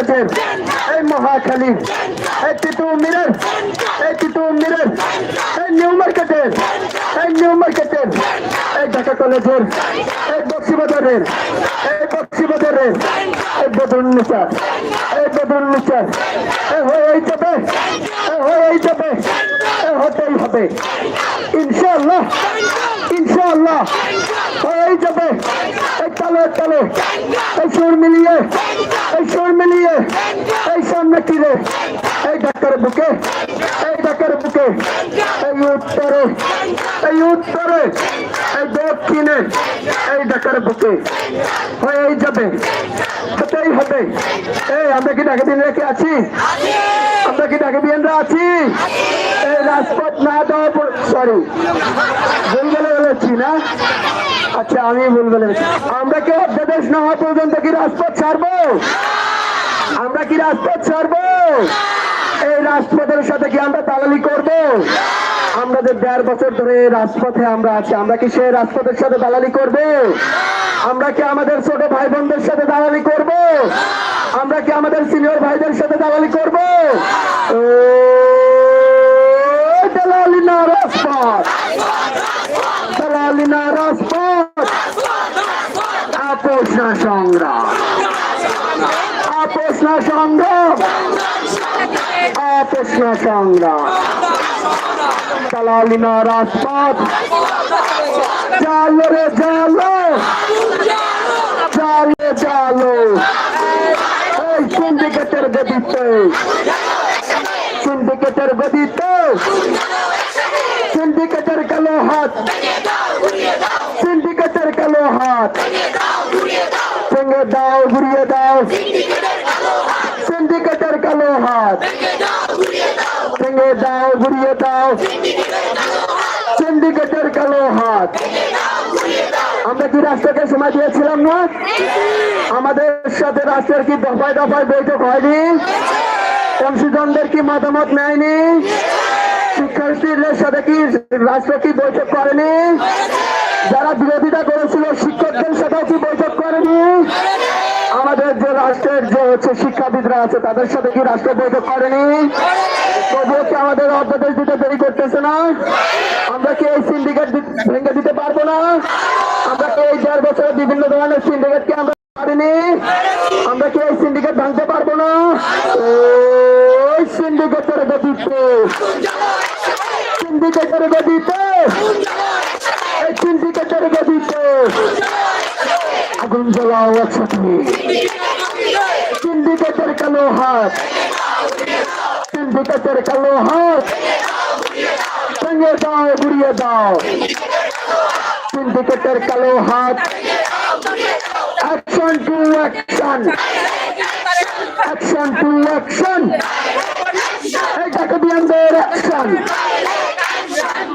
কলেজের এই মহাখালী এই তিতু মিরের এই তিতু মিরের এই নিউ মার্কেটের, এই নিউ মার্কেটের, এই ঢাকা কলেজের, এই বক্সিবাজারের এই বক্সিবাজারের এই বদরুল নিচার এই বদরুল নিচার এই হয়েই যাবে এই হয়েই যাবে এই হতেই হবে। ইনশাআল্লাহ ইনশাআল্লাহ তালে এই সুর মিলিয়ে, এই সুর মিলিয়ে, এই সামনে তীরে এই ডাক্তার বুকে, এই ডাক্তার বুকে, এই উত্তরে এই উত্তরে, এই দক্ষিণে, এই ডাক্তার বুকে হয়েই যাবে, হতেই হবে। এই, আমরা কি ডাকে দিন রেখে আছি? আমরা কি ডাকে বিয়ানরা আছি? এই রাজপথ না দেওয়া সরি ভুল বলে বলেছি না আচ্ছা আমি ভুল বলে আমরা কি অধ্যাদেশ না হওয়া পর্যন্ত কি রাজপথ ছাড়বো? আমরা কি রাজপথ ছাড়বো? এই রাজপথের সাথে কি আমরা দালালি করব? আমরা যে দেড় বছর ধরে রাজপথে আমরা আছি, আমরা কি সেই রাজপথের সাথে দালালি করব? আমরা কি আমাদের ছোট ভাই বোনদের সাথে দালালি করব? আমরা কি আমাদের সিনিয়র ভাইদের সাথে দালালি করব? দালালি না, রাজপথ। দালালি না রাজপথ। আপোষ না সংগ্রাম। আপোষ না সংগ্রাম। আপোষ না সংগ্রাম। দালালি না রাজপথ। চালো রে চালো চালো চালো এই সিন্ডিকেটের গদিতে। সিন্ডিকেটের গদিতে। সিন্ডিকেটের কালো হাত। সিন্ডিকেটের কালো হাত। ভেঙে দাও, ঘুরিয়ে দাও। সিন্ডিকেটের কালো হাত। ভেঙে দাও, ঘুরিয়ে দাও। সিন্ডিকেটের কালো হাত। আমরা কি রাষ্ট্রকে সময় দিয়েছিলাম না? আমাদের সাথে রাষ্ট্রের কি দফায় দফায় বৈঠক হয়নি? অংশীজনদের কি মতামত নেয়নি? শিক্ষার্থীদের সাথে কি রাষ্ট্র বৈঠক করেনি। যারা বিরোধিতা করেছিল, শিক্ষকদের সাথেও কি বৈঠক করেনি? আমাদের যে রাষ্ট্রের যে হচ্ছে শিক্ষাবিদরা আছে, তাদের সাথে কি রাষ্ট্র বৈঠক করেনি? তবুও কি আমাদের অধ্যাদেশ দিতে দেরি করতেছে না? আমরা কি এই সিন্ডিকেট ভেঙে দিতে পারব না? আমরা কি এই দেড় বছরে বিভিন্ন ধরনের সিন্ডিকেট কি আমরা পারিনি? আমরা কি এই সিন্ডিকেট ভাঙতে পারব না? ওই সিন্ডিকেটের গতিতে সিন্ডিকেটের এই সিন্ডিকেটের গতিতে আগুন জ্বলাও একসাথে। সিন্ডিকেটের কালো হাত। সিন্ডিকেটের কালো হাত। ভেঙে দাও ঘুরিয়ে দাও। সিন্ডিকেটের কালো হাত। Action to action action to action এই টাকা বিয়ানদের অ্যাকশন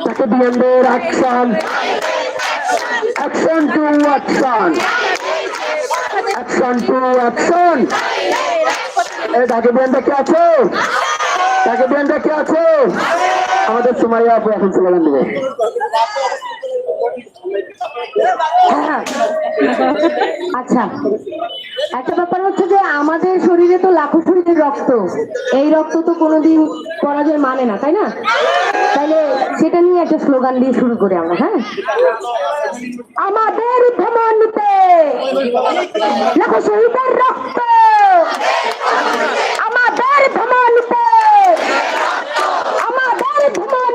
টাকা বিয়ানদের action. Action to action. Action to action. এই ঢাকা বিয়ানটা কে আছে? ঢাকা বিয়ানটা কে আছে? আমাদের সুমাইয়া আপু এখন স্লোগান দেবে আচ্ছা। একটা ব্যাপার হচ্ছে যে আমাদের শরীরে তো লাখো শরীরের রক্ত। এই রক্ত তো কোনোদিন পরাজয় মানে না, তাই না? তাইলে সেটা নিয়ে একটা স্লোগান দিয়ে শুরু করি আমরা হ্যাঁ? আমাদের ধমনীতে লাখো শহীদের রক্ত। আমাদের ধমনীতে আমাদের ধমনীতে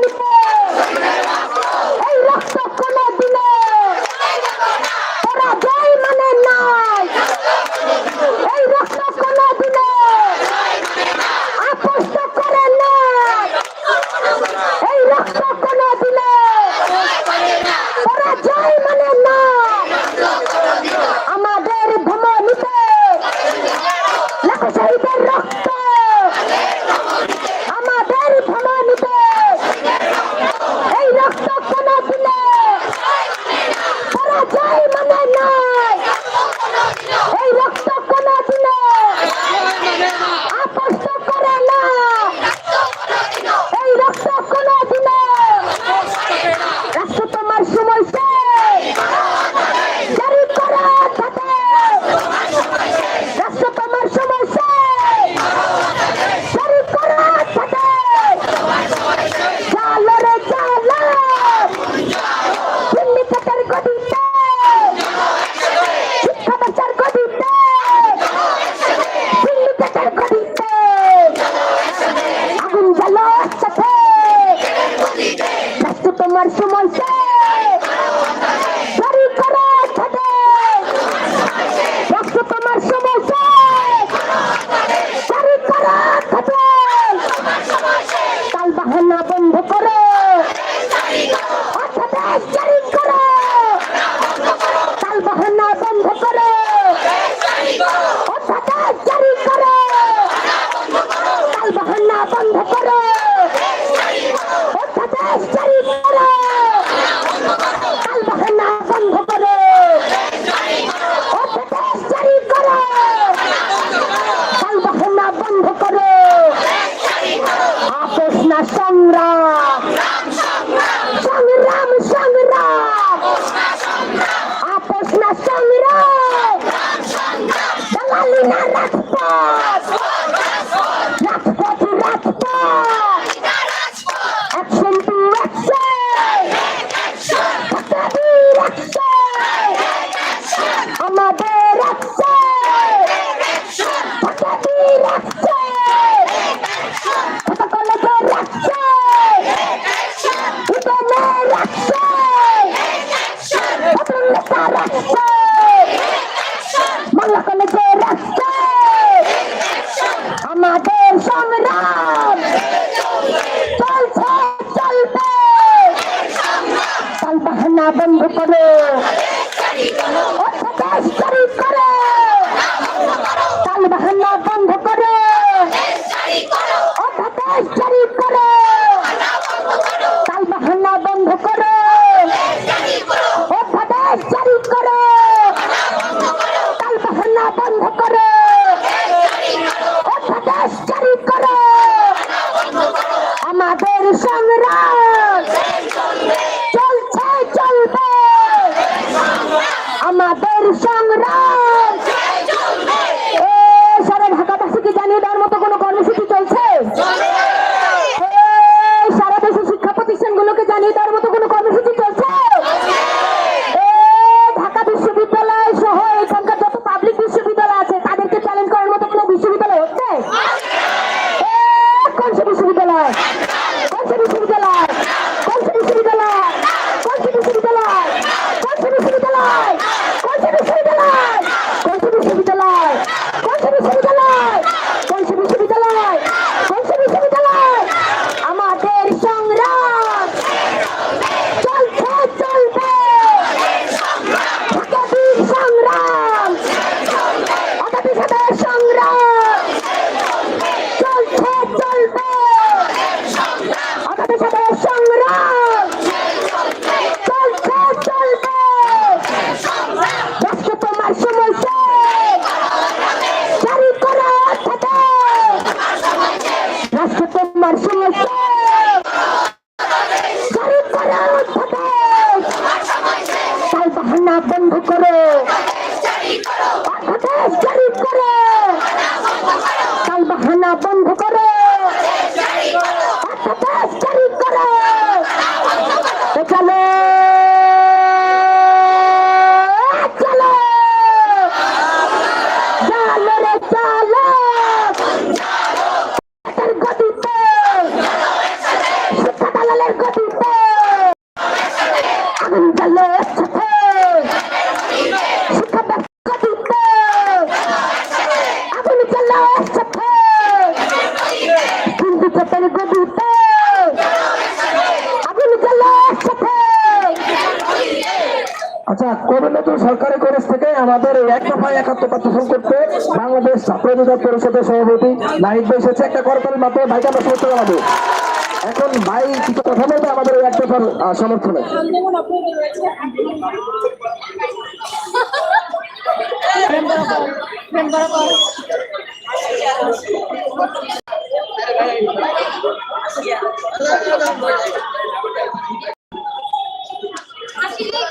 अपन भुकर আমাদের এই এক দফায় একাত্মতা পোষণ করতে বাংলাদেশ ছাত্র পরিষদের সভাপতি নাহিদ ভাই এসেছে, একটা করতালের মাধ্যমে ভাইকে আমরা শুভেচ্ছা জানাব। এখন ভাই কিছু কথা বলবে আমাদের এই এক দফার সমর্থনে। Yeah.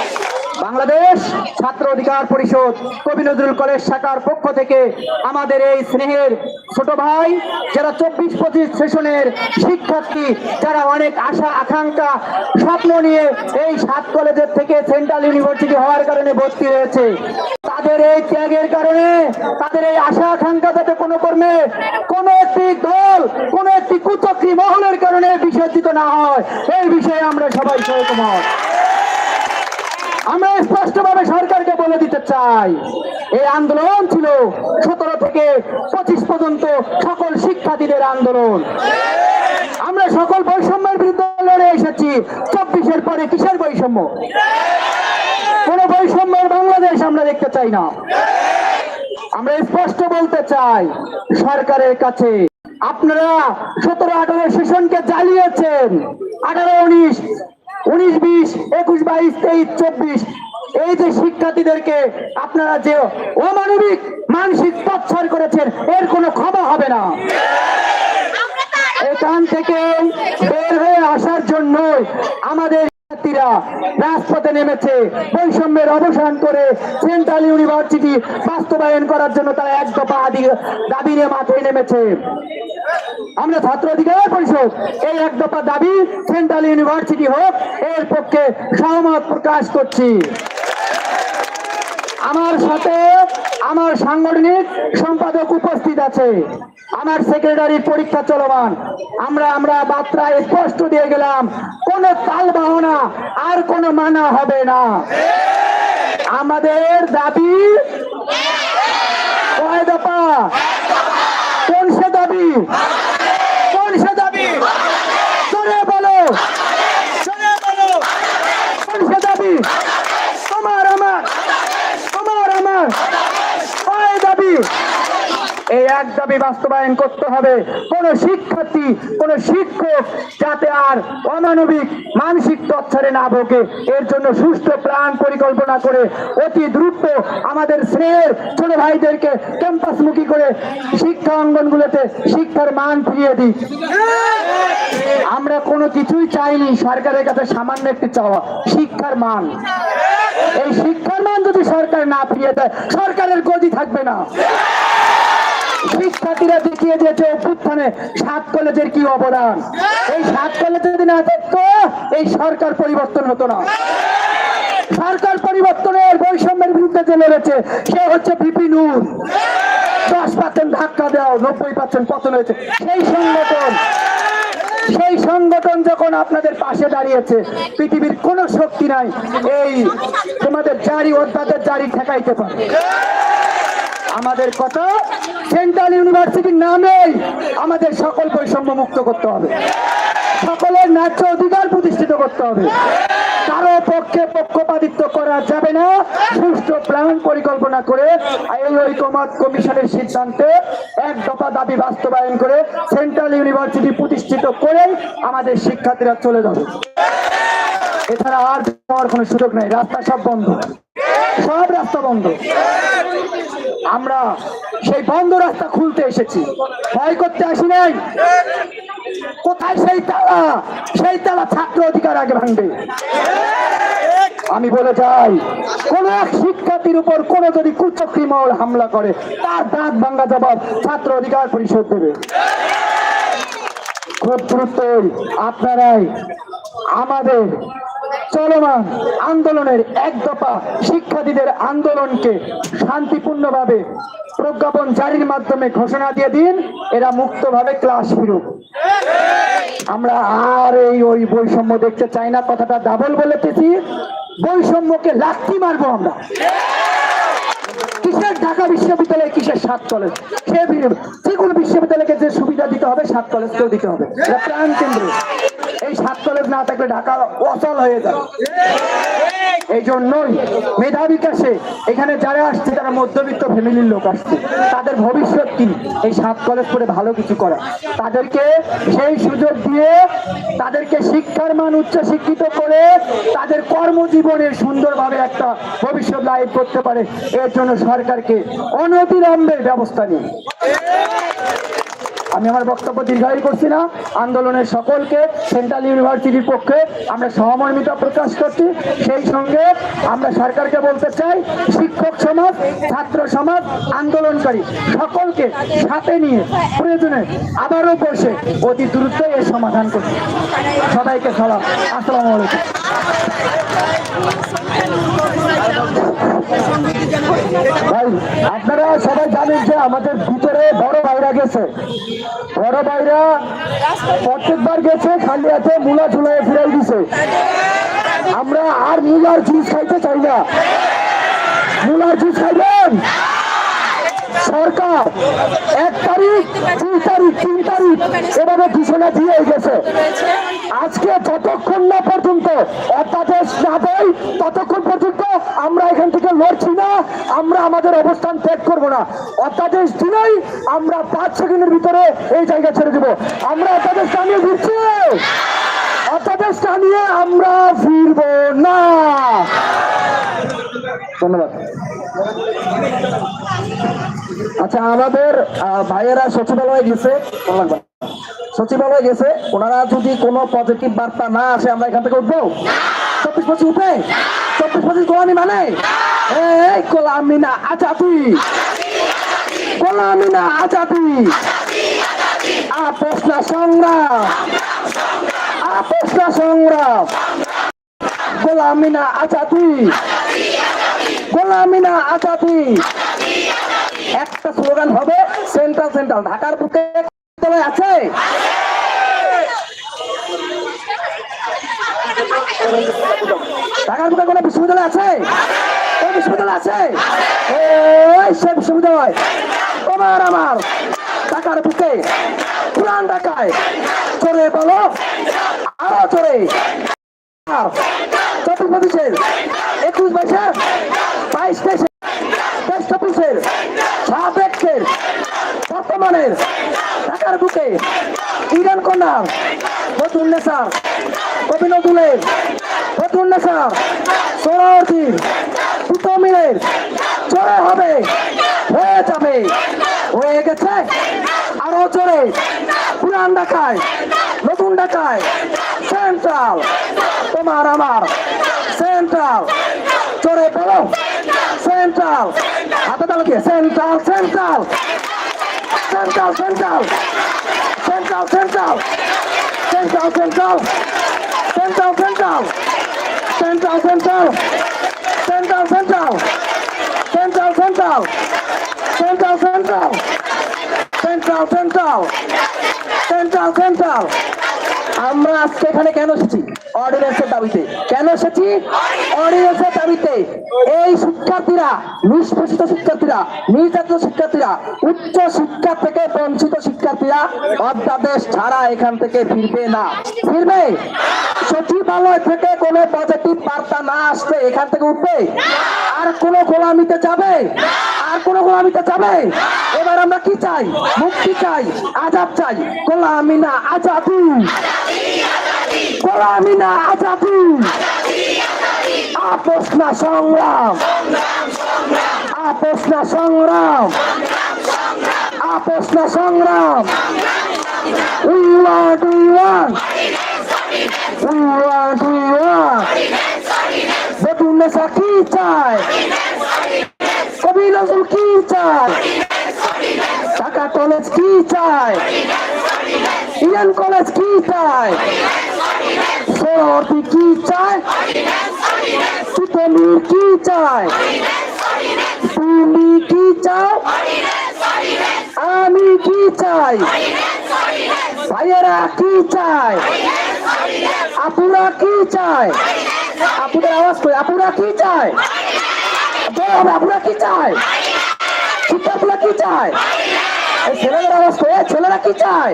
বাংলাদেশ ছাত্র অধিকার পরিষদ কবি নজরুল কলেজ শাখার পক্ষ থেকে আমাদের এই স্নেহের ছোট ভাই, যারা চব্বিশ পঁচিশ সেশনের শিক্ষার্থী, যারা অনেক আশা, আকাঙ্ক্ষা, স্বপ্ন নিয়ে এই সাত কলেজের থেকে সেন্ট্রাল ইউনিভার্সিটি হওয়ার কারণে ভর্তি হয়েছে। তাদের এই ত্যাগের কারণে, তাদের এই আশা, আকাঙ্ক্ষা যাতে কোনো কর্মে কোনো একটি দল, কোনো একটি কুচক্রি মহলের কারণে বিসর্জিত না হয়, এই বিষয়ে আমরা সবাই সচেতন আমরা স্পষ্টভাবে সরকারকে বলে দিতে চাই, এই আন্দোলন ছিল সতেরো থেকে পঁচিশ পর্যন্ত সকল শিক্ষার্থীদের আন্দোলন। আমরা সকল বৈষম্যের বিরুদ্ধে লড়ে এসেছি, চব্বিশের পরে কিসের বৈষম্য? কোন বৈষম্যের বাংলাদেশ আমরা দেখতে চাই না। আমরা স্পষ্ট বলতে চাই, সরকারের কাছে আপনারা সতেরো আঠারো সেশনকে জ্বালিয়েছেন, আঠারো উনিশ উনিশ বিশ একুশ বাইশ তেইশ চব্বিশ। এই যে শিক্ষার্থীদেরকে আপনারা যে অমানবিক মানসিক তৎসর করেছেন এর কোনো ক্ষমা হবে না। এখান থেকে বের হয়ে আসার জন্য আমাদের শিক্ষার্থীরা রাজপথে নেমেছে। বৈষম্যের অবসান করে সেন্ট্রাল ইউনিভার্সিটি বাস্তবায়ন করার জন্য তারা এক দফা দাবি নিয়ে মাঠে নেমেছে। আমরা ছাত্র অধিকার পরিষদ, এই এক দফা দাবি সেন্ট্রাল ইউনিভার্সিটি হোক, এর পক্ষে সহমত প্রকাশ করছি। আমার সাথে আমার সাংগঠনিক সম্পাদক উপস্থিত আছে। আমার সেক্রেটারি পরীক্ষা চলমান। আমরা আমরা বার্তা স্পষ্ট দিয়ে গেলাম, কোন তাল বাহনা আর কোন মানা হবে না। আমাদের দাবি, কয় দফা কোন সে দাবি কোন সে দাবি জোরে বলো জোরে বলো কোন সে দাবি তোমার আমার তোমার আমার কয় দাবি এই এক দাবি বাস্তবায়ন করতে হবে। কোন শিক্ষার্থী, কোন শিক্ষক যাতে আর অমানবিক মানসিক টর্চারে না ভোগে, এর জন্য সুষ্ঠু প্ল্যান পরিকল্পনা করে অতি দ্রুত আমাদের স্নেহের ছোট ভাইদেরকে ক্যাম্পাসমুখী করে শিক্ষা অঙ্গনগুলোতে শিক্ষার মান ফিরিয়ে দিই। আমরা কোনো কিছুই চাইনি সরকারের কাছে সামান্য একটি চাওয়া, শিক্ষার মান। এই শিক্ষার মান যদি সরকার না ফিরিয়ে দেয়, সরকারের গদি থাকবে না। শিক্ষার্থীরা দেখিয়ে দিয়েছে অভ্যুত্থানে সাত কলেজের কি অবদান? এই সাত কলেজ যদি না থাকতো, এই সরকার পরিবর্তন হতো না। সরকার পরিবর্তনের বৈষম্যের বিরুদ্ধে যে লড়েছে, সে হচ্ছে বিপিনুর দশ পার্সেন্ট ধাক্কা দেওয়া, নব্বই পার্সেন্ট পতন হয়েছে। সেই সংগঠন সেই সংগঠন যখন আপনাদের পাশে দাঁড়িয়েছে, পৃথিবীর কোন শক্তি নাই, এই তোমাদের জারি অধ্যাদের জারি ঠেকাইতে পারে। আমাদের কথা সেন্ট্রাল ইউনিভার্সিটির নামেই আমাদের সকল বৈষম্য মুক্ত করতে হবে। সকলের ন্যায্য অধিকার প্রতিষ্ঠিত করতে হবে। কারও পক্ষে পক্ষপাতিত্ব করা যাবে না। সুষ্ঠু প্ল্যান পরিকল্পনা করে এই ঐকমত কমিশনের সিদ্ধান্তে এক দফা দাবি বাস্তবায়ন করে সেন্ট্রাল ইউনিভার্সিটি প্রতিষ্ঠিত করে আমাদের শিক্ষার্থীরা চলে যাবে। এছাড়া আর যাওয়ার কোনো সুযোগ নেই। রাস্তা সব বন্ধ। সব রাস্তা বন্ধ। আমরা সেই বন্ধ রাস্তা খুলতে এসেছি। ভয় করতে আসি নাই। কোথায় সেই তালা? সেই তালা ছাত্র অধিকার আগে ভাঙবে। আমি বলে যাই, কোন এক শিক্ষার্থীর উপর কোন যদি কুচক্রী মহল হামলা করে, তার দাঁত ভাঙ্গা জবাব ছাত্র অধিকার পরিষদ দেবে। খুব দ্রুতই আপনারাই আমাদের চলমান আন্দোলনের এক দফা শিক্ষার্থীদের আন্দোলনকে শান্তিপূর্ণভাবে প্রজ্ঞাপন জারির মাধ্যমে ঘোষণা দিয়ে দিন, এরা মুক্তভাবে ক্লাস ফিরুক। আমরা আর এই ওই বৈষম্য দেখতে চাই না, কথাটা ডাবল বলেতেছি। বৈষম্যকে লাথি মারবো আমরা। কিসের ঢাকা বিশ্ববিদ্যালয়ে কিসের সাত কলেজ সে যে কোনো বিশ্ববিদ্যালয়কে যে সুবিধা দিতে হবে, সাত কলেজকেও দিতে হবে। প্রাণ কেন্দ্র এই সাত কলেজ না থাকলে ঢাকা অচল হয়ে যাবে। এই জন্যই মেধা বিকাশে এখানে যারা আসছে, তারা মধ্যবিত্ত ফ্যামিলির লোক আসছে। তাদের ভবিষ্যৎ কি? এই সাত কলেজ করে ভালো কিছু করা। তাদেরকে সেই সুযোগ দিয়ে তাদেরকে শিক্ষার মান উচ্চ শিক্ষিত করে তাদের কর্মজীবনে সুন্দরভাবে একটা ভবিষ্যৎ লাইভ করতে পারে। এর জন্য সরকারকে অনতিলম্বে ব্যবস্থা নিন। আমি আমার বক্তব্য দীর্ঘায়ী করছি না। আন্দোলনের সকলকে সেন্ট্রাল ইউনিভার্সিটির পক্ষে আমরা সহমর্মিতা প্রকাশ করছি। সেই সঙ্গে আমরা সরকারকে বলতে চাই, শিক্ষক সমাজ, ছাত্র সমাজ, আন্দোলনকারী সকলকে সাথে নিয়ে প্রয়োজনে আবারও বসে অতি দ্রুত এর সমাধান করছি। সবাইকে সালাম। আসসালামু আলাইকুম। ভাই, আপনারা সবাই জানেন যে আমাদের ভিতরে বড় ভাইরা গেছে। বড় ভাইরা প্রত্যেকবার গেছে, খালি আছে মূলা চুলাই ফিরাই দিছে। আমরা আর মূলার জুস খাইতে চাই না। মুলার জুস খাইবেন? সরকার, এক তারিখ, দুই তারিখ, তিন তারিখ, এভাবে ঘোষণা দিয়ে গেছে। আজকে যতক্ষণ না পর্যন্ত অধ্যাদেশ না দেয়, ততক্ষণ পর্যন্ত আমরা এখান থেকে লড়ছি না, আমরা আমাদের অবস্থান ত্যাগ করব না। অধ্যাদেশ দিলেই আমরা পাঁচ সেকেন্ডের ভিতরে এই জায়গা ছেড়ে দেব। আমরা অধ্যাদেশ টানিয়ে দিচ্ছি। অধ্যাদেশ টানিয়ে আমরা ফিরব না। ধন্যবাদ। আচ্ছা আমাদের ভাইয়েরা সচিবালয়ে গেছে। সচিবালয়ে গেছে, ওনারা যদি কোনো পজিটিভ বার্তা না আসে, আমরা এখান থেকে উঠবো? চব্বিশ পঁচিশ উঠে? চব্বিশ পঁচিশ গোলামি মানে? এই গোলামি না আজাদি। গোলামি না আজাদি। আপোষ সংগ্রাম। আপোষ না সংগ্রাম। গোলামি না আজাদি। গোলামি না আজাদি। একটা স্লোগান হবে, সেন্ট্রাল সেন্ট্রাল। ঢাকার বুকে আছে। ঢাকার বুকে কোনো বিশ্ববিদ্যালয় আছে? কোন বিশ্ববিদ্যালয় আছে? এই সে বিশ্ববিদ্যালয়। তোমার আমার। ঢাকার বুকে পুরান ঢাকায়। চলে বলো, আরও চলে চব্বিশ পঁচিশের একুশ বাইশের বাইশ তেইশের তেইশ চব্বিশের সাবেকের বর্তমানের ঢাকার বুকে ইরান নতুন নেশার কবি নজরুলের নতুন নেশার সোনার্থীর দুটো মিলের চড়ে হবে, হয়ে যাবে, হয়ে গেছে। আরও চড়ে পুরান ঢাকায় নতুন ঢাকায় সেন্ট্রাল তোমার আমার সেন্ট্রাল চড়ে পড়ো সেন্ট্রাল হাতে তালকে central central central central central central central central central central central central central central central central central central central central central central আমরা আজকে এখানে কেন এসেছি? অর্ডিন্যান্সের দাবিতে। কেন এসেছি? অর্ডিন্যান্সের দাবিতে। এই শিক্ষার্থীরা, নিষ্পেষিত শিক্ষার্থীরা, নির্যাতিত শিক্ষার্থীরা, উচ্চ শিক্ষা থেকে বঞ্চিত শিক্ষার্থীরা অধ্যাদেশ ছাড়া এখান থেকে ফিরবে না। ফিরবে? সচিবালয় থেকে কোনো পজিটিভ বার্তা না আসলে এখান থেকে উঠবে? আর কোনো গোলামিতে যাবে? আর কোনো গোলামিতে যাবে? এবার আমরা কি চাই? মুক্তি চাই? আজাদ চাই? গোলামি না, আজাদি। গোলামি না আজাদি। আপোষ না সংগ্রাম। আপোষ না সংগ্রাম। আপোষ না সংগ্রাম। We want, we want. We want, we want. নতুন নেশা কি চায়? কবি নজরুল কি চায়? ঢাকা ইরান কলেজ কি চায় শহরটি কি চায় চিতলির কি চায় তুমি কি চাও আমি কি চাই ভাইয়েরা কি চায় আপুরা কি চায় আপুদের আওয়াজ করে আপুরা কি চায় আপুরা কি চায় শিক্ষার্থীরা কি চায় ছেলেদের আওয়াজ করে ছেলেরা কি চায়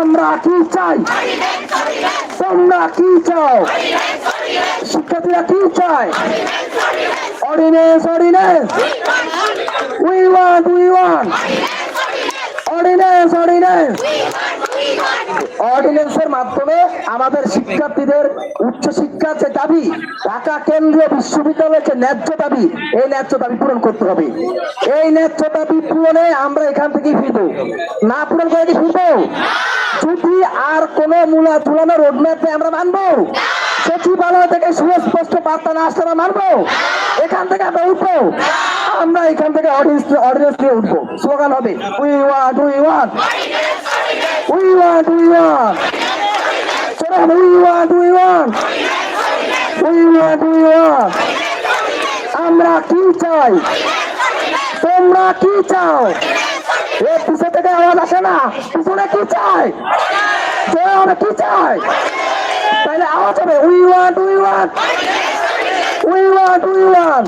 আমরা কি চাই? তোমরা কি চাও? শিক্ষার্থীরা কি চায়? মাধ্যমে আমাদের শিক্ষার্থীদের উচ্চ শিক্ষার যে দাবি, ঢাকা কেন্দ্রীয় বিশ্ববিদ্যালয়ের যে ন্যায্য দাবি, এই ন্যায্য দাবি পূরণ করতে হবে। এই ন্যায্য দাবি পূরণে আমরা এখান থেকে ফিরবো। না পূরণ করে কি ফিরবো? যদি আর কোনো মূলা তুলানো রোডম্যাপে আমরা মানবো। সচিবালয় থেকে সুস্পষ্ট বার্তা না আমরা মানবো। এখান থেকে আমরা উঠবো। আমরা এখান থেকে অডিয়েন্স অডিয়েন্স দিয়ে উঠবো। স্লোগান হবে we want we want we want we want চলো we want we want we want we want আমরা কি চাই? তোমরা কি চাও? এ পিছে থেকে আওয়াজ আসে না। পিছনে কি চাই? কে চাই? তাহলে আওয়াজ হবে we want we want we want we want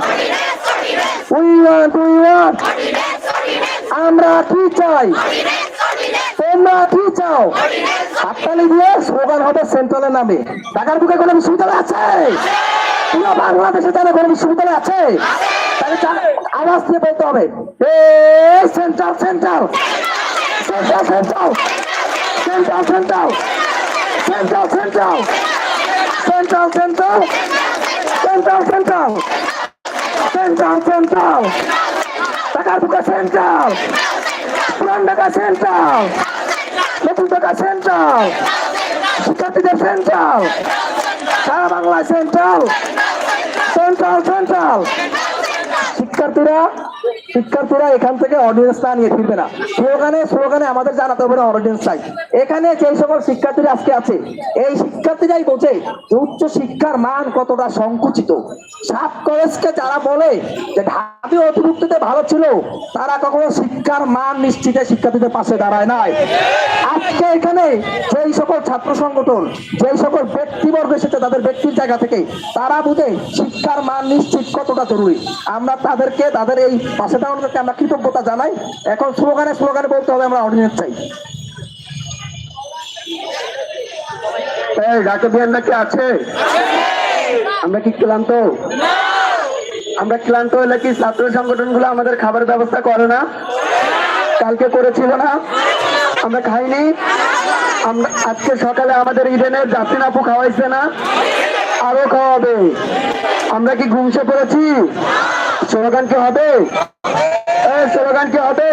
we want we want আমরা কি চাই? তোমরা কি চাও? হাততালি দিয়ে স্লোগান হবে সেন্ট্রালের নামে। ঢাকার বুকে কোনো বিশ্ববিদ্যালয় আছে? পুরো বাংলাদেশে জানে কোনো বিশ্ববিদ্যালয় আছে? আওয়াজ দিয়ে বলতে হবে। এই central central central central central central central central central central central central central central ঢাকার বুকে সেন্ট্রাল পুরান ঢাকা সেন্ট্রাল নতুন ঢাকা সেন্ট্রাল শিক্ষার্থীদের সেন্ট্রাল সারা বাংলা সেন্ট্রাল সেন্ট্রাল সেন্ট্রাল শিক্ষার্থীরা শিক্ষার্থীরা এখান থেকে অডিয়েন্স না নিয়ে ফিরবে না। স্লোগানে স্লোগানে আমাদের জানাতে হবে না অডিয়েন্স চাই এখানে যে সকল শিক্ষার্থীরা আজকে আছে, এই শিক্ষার্থীরাই বোঝে উচ্চ শিক্ষার মান কতটা সংকুচিত? সাত কলেজকে যারা বলে যে ঢাবি অতিভুক্তিতে ভালো ছিল, তারা কখনো শিক্ষার মান নিশ্চিতে শিক্ষার্থীদের পাশে দাঁড়ায় নাই। আজকে এখানে যেই সকল ছাত্র সংগঠন, যেই সকল ব্যক্তিবর্গ এসেছে তাদের ব্যক্তির জায়গা থেকে, তারা বুঝে শিক্ষার মান নিশ্চিত কতটা জরুরি। আমরা তাদেরকে, তাদের এই পাশে দাঁড়ানোকে আমরা কৃতজ্ঞতা জানাই। এখন স্লোগানে স্লোগানে বলতে হবে, আমরা অর্ডিনেন্স চাই। নাকি আছে? আমরা কি ক্লান্ত? আমরা ক্লান্ত হলে কি ছাত্র সংগঠনগুলো আমাদের খাবারের ব্যবস্থা করে না? কালকে করেছিল না? আমরা খাইনি? আমরা আজকে সকালে আমাদের ইডেনের জাতিন আপু খাওয়াইছে না? আরও খাওয়াবে। আমরা কি ঘুমসে পড়েছি? স্লোগান কি হবে? স্লোগান কি হবে?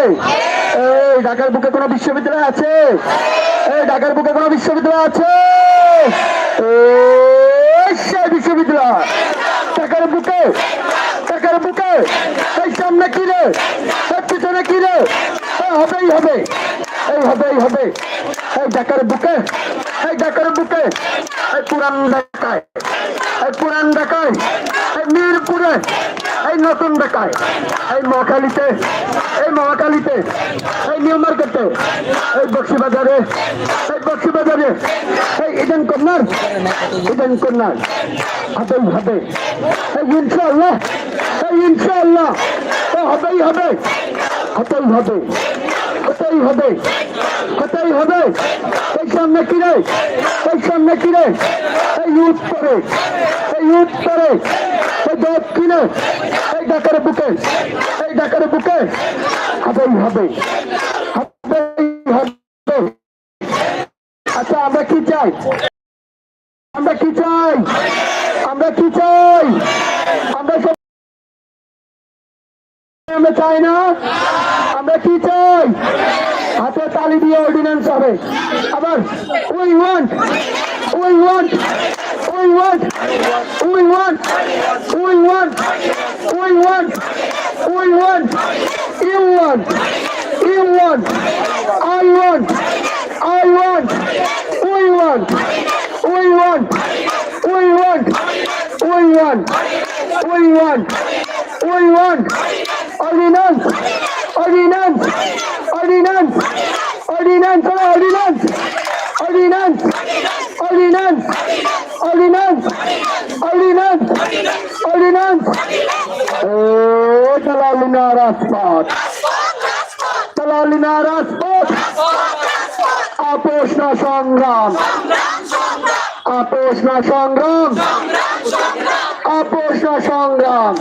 ঢাকার বুকে কোনো বিশ্ববিদ্যালয় আছে? এই ঢাকার বুকে কোনো বিশ্ববিদ্যালয় আছে? বিশ্ববিদ্যালয়। ঢাকার বুকে ঢাকার বুকে। কি রে? এই পিছনে কি রে? হবেই, হবে। এই হবেই হবে। এই ঢাকার বুকে, এই ঢাকার বুকে, এই পুরান ঢাকায়, এই পুরান ঢাকায়, এই মিরপুরে, এই নতুন ঢাকায়, এই মহাখালীতে এই মহাখালীতে, এই নিউ মার্কেটে, এই বক্সিবাজারে এই বক্সিবাজারে, এই ইডেন কর্নার ইডেন কর্নার। হবেই হবে। এই ইনশাআল্লাহ এই ইনশাআল্লাহ। ও হবেই হবে। হতেই হবে। হতেই হবে? হতেই হবে? এই সামনে কিরে এই সামনে কিরে এই করে এই করে এই দক্ষিণে এই ডাকার বুকে। এই ডাকার বুকে। হবেই হবে। হবে। আচ্ছা আমরা কি চাই? আমরা কি চাই? আমরা কি চাই? আমরা আমরা চাই না আমরা কি চাই হাতে তালি দিয়ে অর্ডিন্যান্স হবে আবার we want we want we want we want we want we want we want you want you want I want I want we want we want we want we want we want want ordinance, ordinance, ordinance, ordinance, ordinance, ordinance, ordinance, ordinance, ordinance, ordinance. Oh, Talalina Raspot. Talalina Raspot. Up আপোষ না সংগ্রাম আপোষ না সংগ্রাম আপোষ না সংগ্রাম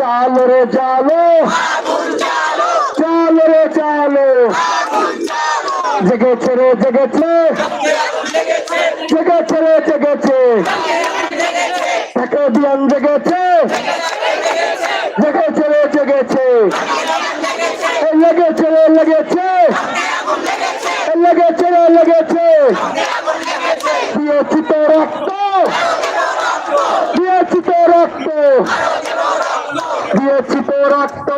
চালো রে চালো। চালো রে চালো। জেগেছে রে জেগেছে তাকে দিয়ান জেগেছে জেগেছে রে জেগেছে এই লেগেছে রে লেগেছে এই লেগেছে রে লেগেছে দিয়েছি তো রক্ত দিয়েছি তো রক্ত দিয়েছি তো রক্ত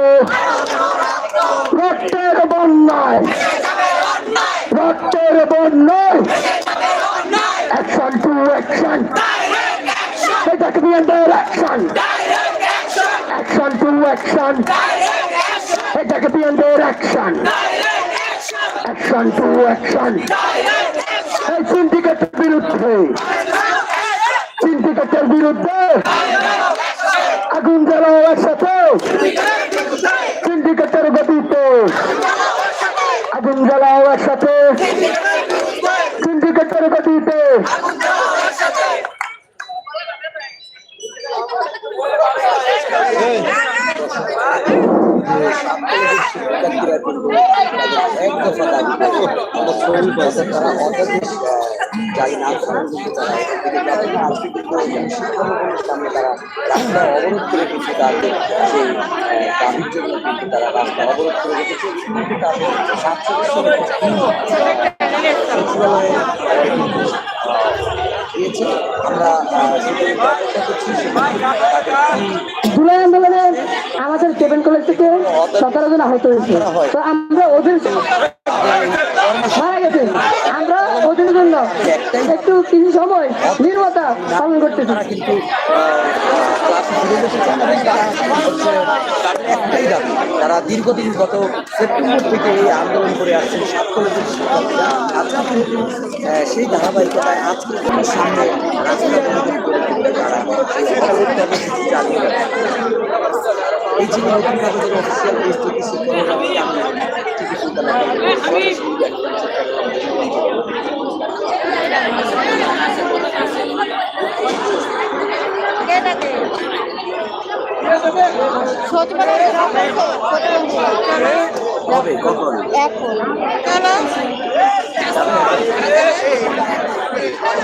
রক্তের বন্যায় রক্তের বন্যায় অ্যাকশন টু অ্যাকশন এটাকে দিয়ে অ্যাকশন অ্যাকশন টু অ্যাকশন এটাকে দিয়ে অ্যাকশন অ্যাকশন টু অ্যাকশন এই সিন্ডিকেটের বিরুদ্ধে! সিন্ডিকেটের বিরুদ্ধে! আগুন জ্বালাও একসাথে! সিন্ডিকেটের গতিতে! দফা দাবি করে আমরা শ্রমিক বলতে তারা অত্যাধিক জারি না করার তারা আজকে কিন্তু শিক্ষাভবনের সামনে তারা রাস্তা অবরোধ করে কিন্তু তাদের সেই দাবির জন্য কিন্তু তারা রাস্তা অবরোধ করে রেখেছে কিন্তু তাদের সাতচল্লিশ সচিবালয়ে দিয়েছে আমরা আহ, করছি তাদের আমাদের সেভেন কলেজ থেকে সতেরো জন আহত হয়েছে। তো আমরা ওদের মারা গেছে। আমরা ওদের জন্য একটু কিছু সময় নির্মতা পালন করতেছি। তারা কিন্তু একটাই দাবি তারা দীর্ঘদিন গত সেপ্টেম্বর থেকে এই আন্দোলন করে আসছেন সাত কলেজের শিক্ষার্থীরা। আজকে কিন্তু সেই ধারাবাহিকতায় আজকে কিন্তু সামনে রাস্তা তারা সেই এই ছিল নতুন কাগজের অফিসিয়াল পেজ কখন? এখন।